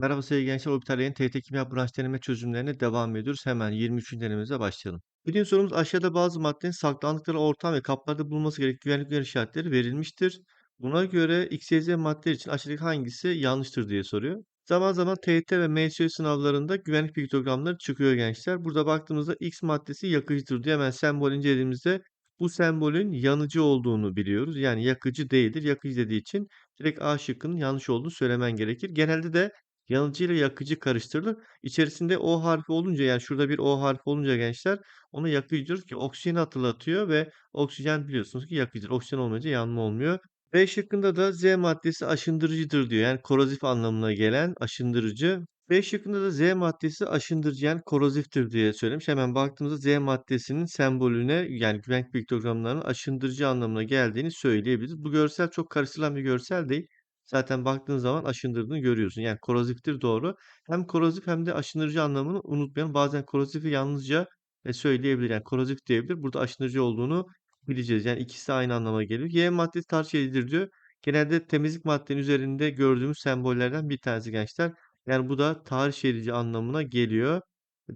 Merhaba sevgili gençler, Orbital TYT Kimya branş deneme çözümlerine devam ediyoruz. Hemen 23. denememize başlayalım. Birinci sorumuz aşağıda bazı maddenin saklandıkları ortam ve kaplarda bulunması gereken güvenlik uyarı işaretleri verilmiştir. Buna göre X, Y, için aşağıdaki hangisi yanlıştır diye soruyor. Zaman zaman TYT ve MSÖ sınavlarında güvenlik piktogramları çıkıyor gençler. Burada baktığımızda X maddesi yakıcıdır diye hemen sembol incelediğimizde bu sembolün yanıcı olduğunu biliyoruz. Yani yakıcı değildir. Yakıcı dediği için direkt A şıkkının yanlış olduğunu söylemen gerekir. Genelde de Yanıcı ile yakıcı karıştırılır. İçerisinde O harfi olunca yani şurada bir O harfi olunca gençler ona yakıcı diyoruz ki oksijeni hatırlatıyor ve oksijen biliyorsunuz ki yakıcıdır. Oksijen olmayınca yanma olmuyor. B şıkkında da Z maddesi aşındırıcıdır diyor. Yani korozif anlamına gelen aşındırıcı. B şıkkında da Z maddesi aşındırıcı yani koroziftir diye söylemiş. Hemen baktığımızda Z maddesinin sembolüne yani güvenlik piktogramlarının aşındırıcı anlamına geldiğini söyleyebiliriz. Bu görsel çok karıştırılan bir görsel değil. Zaten baktığın zaman aşındırdığını görüyorsun. Yani koroziftir doğru. Hem korozif hem de aşındırıcı anlamını unutmayalım. Bazen korozifi yalnızca e, söyleyebilir. Yani korozif diyebilir. Burada aşındırıcı olduğunu bileceğiz. Yani ikisi aynı anlama geliyor. Y maddesi tarih edilir diyor. Genelde temizlik maddenin üzerinde gördüğümüz sembollerden bir tanesi gençler. Yani bu da tarih edici anlamına geliyor.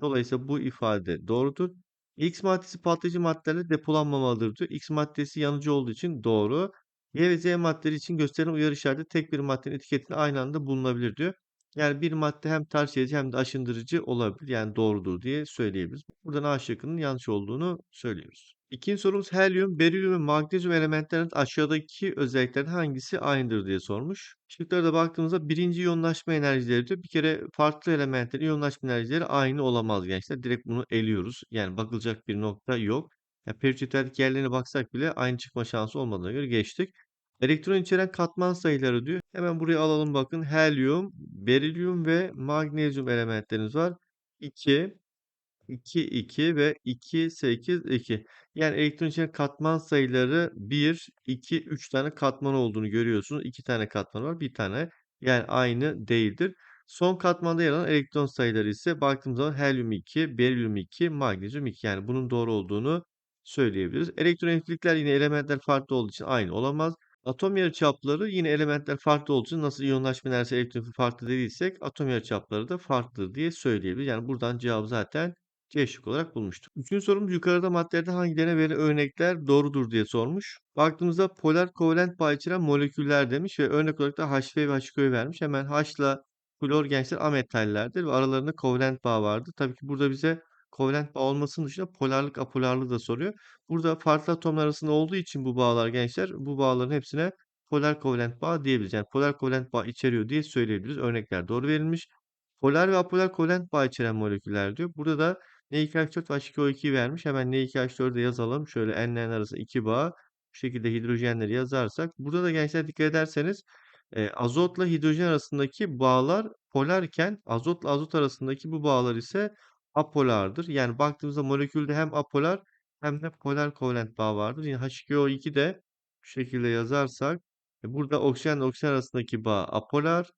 Dolayısıyla bu ifade doğrudur. X maddesi patlayıcı maddelerle depolanmamalıdır diyor. X maddesi yanıcı olduğu için doğru. Y ve Z maddeleri için gösterilen uyarı işareti tek bir maddenin etiketinde aynı anda bulunabilir diyor. Yani bir madde hem ters edici hem de aşındırıcı olabilir. Yani doğrudur diye söyleyebiliriz. Buradan A şıkkının yanlış olduğunu söylüyoruz. İkinci sorumuz helyum, berilyum ve magnezyum elementlerinin aşağıdaki özelliklerden hangisi aynıdır diye sormuş. Şıklara da baktığımızda birinci iyonlaşma enerjileri diyor. Bir kere farklı elementlerin iyonlaşma enerjileri aynı olamaz gençler. Direkt bunu eliyoruz. Yani bakılacak bir nokta yok. Ya periyodik yerlerine baksak bile aynı çıkma şansı olmadığına göre geçtik. Elektron içeren katman sayıları diyor. Hemen buraya alalım bakın. Helyum, berilyum ve magnezyum elementlerimiz var. 2, 2, 2 ve 2, 8, 2. Yani elektron içeren katman sayıları 1, 2, 3 tane katman olduğunu görüyorsunuz. 2 tane katman var. Bir tane yani aynı değildir. Son katmanda yer alan elektron sayıları ise baktığımız zaman helyum 2, berilyum 2, magnezyum 2. Yani bunun doğru olduğunu söyleyebiliriz. Elektronegatiflikler yine elementler farklı olduğu için aynı olamaz. Atom yarıçapları yine elementler farklı olduğu için nasıl iyonlaşma enerjisi elektron farklı dediysek atom yarıçapları da farklıdır diye söyleyebiliriz. Yani buradan cevabı zaten C şık olarak bulmuştuk. Üçüncü sorumuz yukarıda maddelerde hangilerine verilen örnekler doğrudur diye sormuş. Baktığımızda polar kovalent bağ içeren moleküller demiş ve örnek olarak da HV ve HK'yı vermiş. Hemen H ile klor gençler ametallerdir ve aralarında kovalent bağ vardır. Tabii ki burada bize kovalent bağ olmasının dışında polarlık apolarlığı da soruyor. Burada farklı atomlar arasında olduğu için bu bağlar gençler bu bağların hepsine polar kovalent bağ diyebiliriz. Yani polar kovalent bağ içeriyor diye söyleyebiliriz. Örnekler doğru verilmiş. Polar ve apolar kovalent bağ içeren moleküller diyor. Burada da N2H4 ve H2O2'yi vermiş. Hemen N2H4'ü de yazalım. Şöyle N'lerin arasında iki bağ. Bu şekilde hidrojenleri yazarsak. Burada da gençler dikkat ederseniz e, azotla hidrojen arasındaki bağlar polarken azotla azot arasındaki bu bağlar ise apolardır. Yani baktığımızda molekülde hem apolar hem de polar kovalent bağ vardır. Yine H2O2 de şu şekilde yazarsak e, burada oksijenle oksijen arasındaki bağ apolar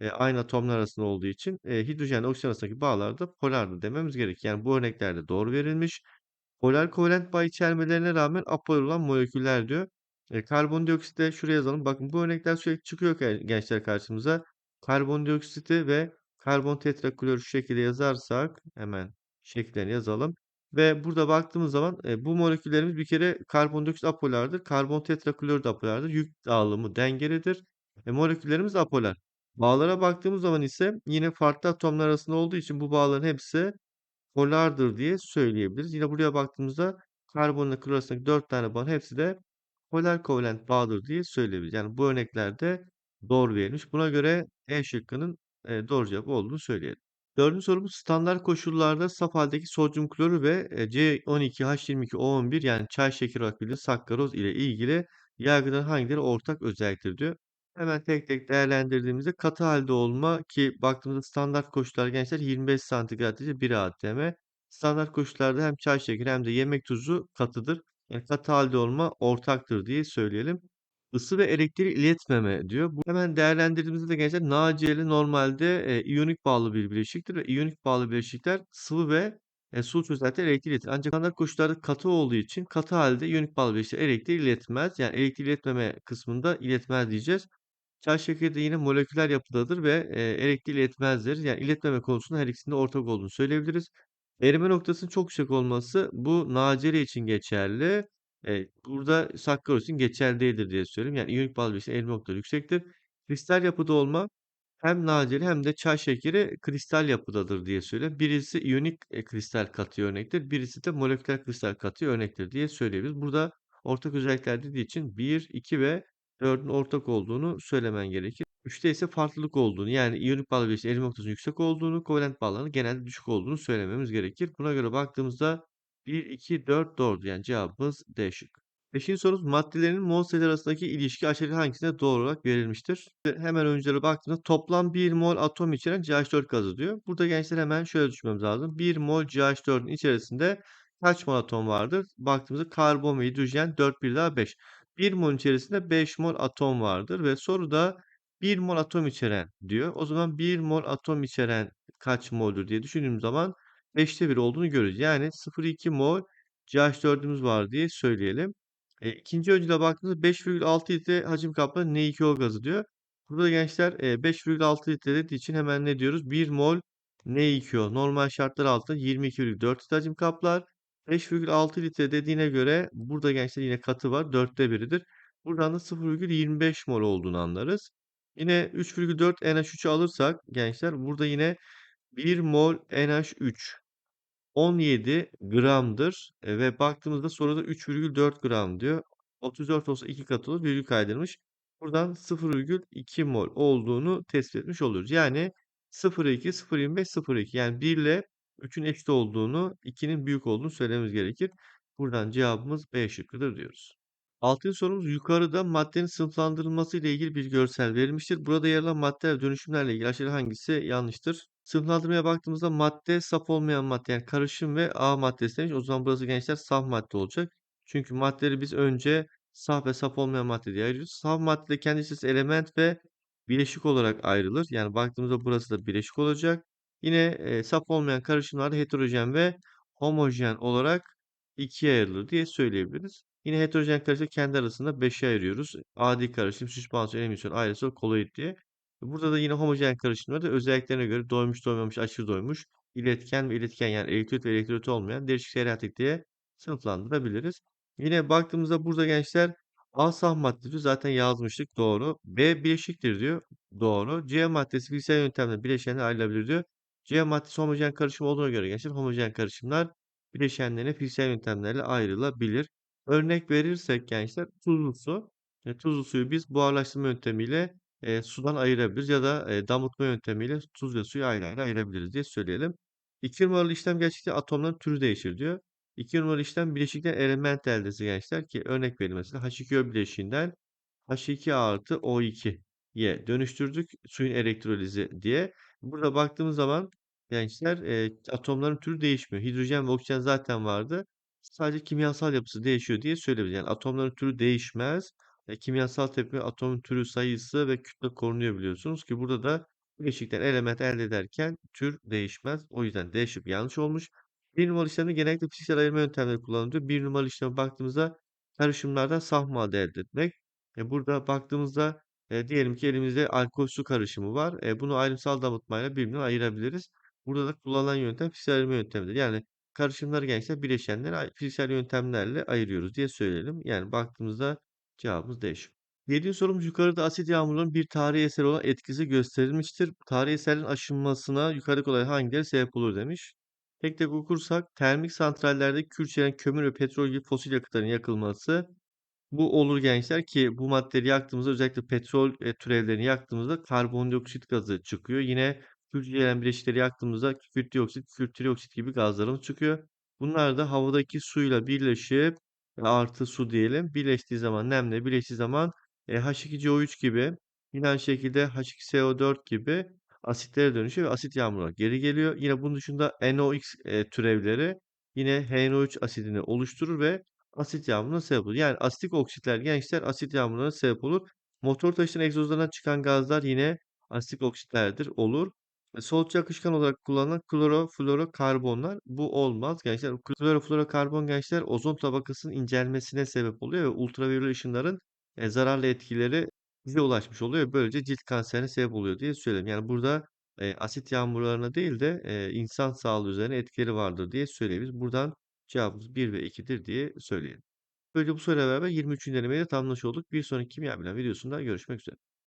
e, aynı atomlar arasında olduğu için e, hidrojenle oksijen arasındaki bağlar da polardır dememiz gerek. Yani bu örneklerde doğru verilmiş. Polar kovalent bağ içermelerine rağmen apolar olan moleküller diyor. E, karbondioksit de şuraya yazalım. Bakın bu örnekler sürekli çıkıyor gençler karşımıza. Karbondioksiti ve karbon tetraklorür şu şekilde yazarsak hemen şekillerini yazalım. Ve burada baktığımız zaman e, bu moleküllerimiz bir kere karbondioksit apolardır. Karbon tetraklorür de apolardır. Yük dağılımı dengelidir. E, moleküllerimiz apolar. Bağlara baktığımız zaman ise yine farklı atomlar arasında olduğu için bu bağların hepsi polardır diye söyleyebiliriz. Yine buraya baktığımızda karbonla klor arasındaki 4 tane bağın hepsi de polar kovalent bağdır diye söyleyebiliriz. Yani bu örneklerde doğru verilmiş. Buna göre E şıkkının e, doğru cevap olduğunu söyleyelim. Dördüncü sorumuz standart koşullarda saf haldeki sodyum klorür ve e, C12H22O11 yani çay şekeri bildiğimiz sakkaroz ile ilgili yargıların hangileri ortak özelliktir diyor. Hemen tek tek değerlendirdiğimizde katı halde olma ki baktığımızda standart koşullar gençler 25 santigrat derece 1 atm. Standart koşullarda hem çay şekeri hem de yemek tuzu katıdır. Yani katı halde olma ortaktır diye söyleyelim. Isı ve elektriği iletmeme diyor. Bu hemen değerlendirdiğimizde de gençler NaCl normalde e, iyonik bağlı bir bileşiktir ve iyonik bağlı bileşikler sıvı ve e, su çözeltileri elektriği iletir. Ancak standart koşullarda katı olduğu için katı halde iyonik bağlı bileşikler elektriği iletmez. Yani elektriği iletmeme kısmında iletmez diyeceğiz. Çay şekeri de yine moleküler yapıdadır ve, eee, elektriği iletmezdir. Yani iletmeme konusunda her ikisinin de ortak olduğunu söyleyebiliriz. Erime noktasının çok yüksek olması bu nacelle için geçerli. Eee, burada için geçerli değildir diye söyleyeyim. Yani iyonik bileşiklerin erime noktaları yüksektir. Kristal yapıda olma hem nacelle hem de çay şekeri kristal yapıdadır diye söyleyeyim. Birisi iyonik, eee, kristal katıya örnektir. Birisi de moleküler kristal katıya örnektir diye söyleyebiliriz. Burada ortak özellikler dediği için 1, 2 ve 4'ün ortak olduğunu söylemen gerekir. 3'te ise farklılık olduğunu yani iyonik bileşiklerin erime noktasının yüksek olduğunu, kovalent bağlarının genelde düşük olduğunu söylememiz gerekir. Buna göre baktığımızda 1, 2, 4 doğrudur. Yani cevabımız D şıkkı. Beşinci sorumuz maddelerin mol sayıları arasındaki ilişki aşağıdaki hangisinde doğru olarak verilmiştir? Hemen öncülere baktığımızda toplam 1 mol atom içeren CH4 gazı diyor. Burada gençler hemen şöyle düşünmemiz lazım. 1 mol CH4'ün içerisinde kaç mol atom vardır? Baktığımızda karbon ve hidrojen 4 bir daha 5. 1 mol içerisinde 5 mol atom vardır ve soruda 1 mol atom içeren diyor. O zaman 1 mol atom içeren kaç mol'dür diye düşündüğüm zaman 5'te 1 olduğunu görürüz. Yani 0,2 mol CH4'ümüz var diye söyleyelim. Eee, 2'nci öncüle baktığımızda 5,6 litre hacim kaplayan N2O gazı diyor. Burada gençler, eee, 5,6 litre dediği için hemen ne diyoruz? 1 mol N2O normal şartlar altında 22,4 litre hacim kaplar. 5,6 litre dediğine göre burada gençler yine katı var. 4'te 1'idir. Buradan da 0,25 mol olduğunu anlarız. Yine 3,4 NH3'ü alırsak gençler burada yine 1 mol NH3 17 gramdır. Eee, ve baktığımızda soruda 3,4 gram diyor. 34 olsa 2 katı olur, virgül kaydırmış. Buradan 0,2 mol olduğunu tespit etmiş oluyoruz. Yani 0,2, 0,25, 0,2 yani 1 ile 3'ün eşit olduğunu, 2'nin büyük olduğunu söylememiz gerekir. Buradan cevabımız B şıkkıdır diyoruz. Altıncı sorumuz yukarıda maddenin sınıflandırılması ile ilgili bir görsel verilmiştir. Burada yer alan madde ve dönüşümlerle ilgili aşağıda hangisi yanlıştır? Sınıflandırmaya baktığımızda madde saf olmayan madde yani karışım ve A maddesi demiş. O zaman burası gençler saf madde olacak. Çünkü maddeleri biz önce saf ve saf olmayan madde diye ayırıyoruz. Saf madde kendi içerisinde element ve bileşik olarak ayrılır. Yani baktığımızda burası da bileşik olacak. Yine e, saf olmayan karışımlarda heterojen ve homojen olarak ikiye ayrılır diye söyleyebiliriz. Yine heterojen karışım kendi arasında 5'e ayırıyoruz. Adi karışım, süspansiyon, emisyon, aerosol, koloid diye. Burada da yine homojen karışımlarda özelliklerine göre doymuş, doymamış, aşırı doymuş, iletken ve iletken yani elektrolit ve elektrolit olmayan değişik seyreltik diye sınıflandırabiliriz. Yine baktığımızda burada gençler A saf madde diyor. Zaten yazmıştık. Doğru. B bileşiktir diyor. Doğru. C maddesi fiziksel yöntemle bileşenler ayrılabilir diyor. C maddesi homojen karışım olduğuna göre gençler homojen karışımlar bileşenlerine fiziksel yöntemlerle ayrılabilir. Örnek verirsek gençler tuzlu su. E, tuzlu suyu biz buharlaştırma yöntemiyle e, sudan ayırabiliriz ya da e, damıtma yöntemiyle tuz ve suyu ayrı ayrı ayırabiliriz diye söyleyelim. 2 numaralı işlem gerçekten atomların türü değişir diyor. 2 numaralı işlem bileşikten element eldesi gençler ki örnek verelim mesela H2O bileşiğinden H2 artı O2'ye dönüştürdük suyun elektrolizi diye. Burada baktığımız zaman gençler e, atomların türü değişmiyor. Hidrojen ve oksijen zaten vardı. Sadece kimyasal yapısı değişiyor diye söyleyebiliriz. Yani atomların türü değişmez. E, kimyasal tepkime atomun türü sayısı ve kütle korunuyor biliyorsunuz ki burada da bileşikten element elde ederken tür değişmez. O yüzden D şıkkı yanlış olmuş. Bir numaralı işlemde genellikle fiziksel ayırma yöntemleri kullanılıyor. Bir numaralı işleme baktığımızda karışımlardan saf madde elde etmek. E, burada baktığımızda e, diyelim ki elimizde alkol su karışımı var. E, bunu ayrımsal damıtmayla birbirinden ayırabiliriz. Burada da kullanılan yöntem fiziksel ayırma yöntemidir. Yani karışımları gençler bileşenleri fiziksel yöntemlerle ayırıyoruz diye söyleyelim. Yani baktığımızda cevabımız D şıkkı. Yedinci sorumuz yukarıda asit yağmurunun bir tarihi eser olan etkisi gösterilmiştir. Tarihi eserin aşınmasına yukarıdaki olay hangileri sebep olur demiş. Tek tek okursak termik santrallerde kül içeren kömür ve petrol gibi fosil yakıtların yakılması bu olur gençler ki bu maddeleri yaktığımızda özellikle petrol e, türevlerini yaktığımızda karbondioksit gazı çıkıyor. Yine içeren bileşikleri yaktığımızda kükürt dioksit, kükürt trioksit gibi gazlarımız çıkıyor. Bunlar da havadaki suyla birleşip e, artı su diyelim. Birleştiği zaman nemle birleştiği zaman e, H2CO3 gibi yine aynı şekilde H2SO4 gibi asitlere dönüşüyor ve asit yağmurlar geri geliyor. Yine bunun dışında NOx e, türevleri yine HNO3 asidini oluşturur ve asit yağmuruna sebep olur. Yani asitik oksitler gençler asit yağmuruna sebep olur. Motor taşıyan egzozlarından çıkan gazlar yine asitik oksitlerdir olur. E, akışkan olarak kullanılan kloroflorokarbonlar bu olmaz gençler. Kloroflorokarbon gençler ozon tabakasının incelmesine sebep oluyor ve ultraviyole ışınların e, zararlı etkileri bize ulaşmış oluyor böylece cilt kanserine sebep oluyor diye söyledim. Yani burada, eee, asit yağmurlarına değil de, eee, insan sağlığı üzerine etkileri vardır diye söyleyebiliriz. Buradan cevabımız 1 ve 2'dir diye söyleyelim. Böylece bu soruyla beraber 23'üncü denemeyi de tamamlamış olduk. Bir sonraki kimya bilen videosunda görüşmek üzere.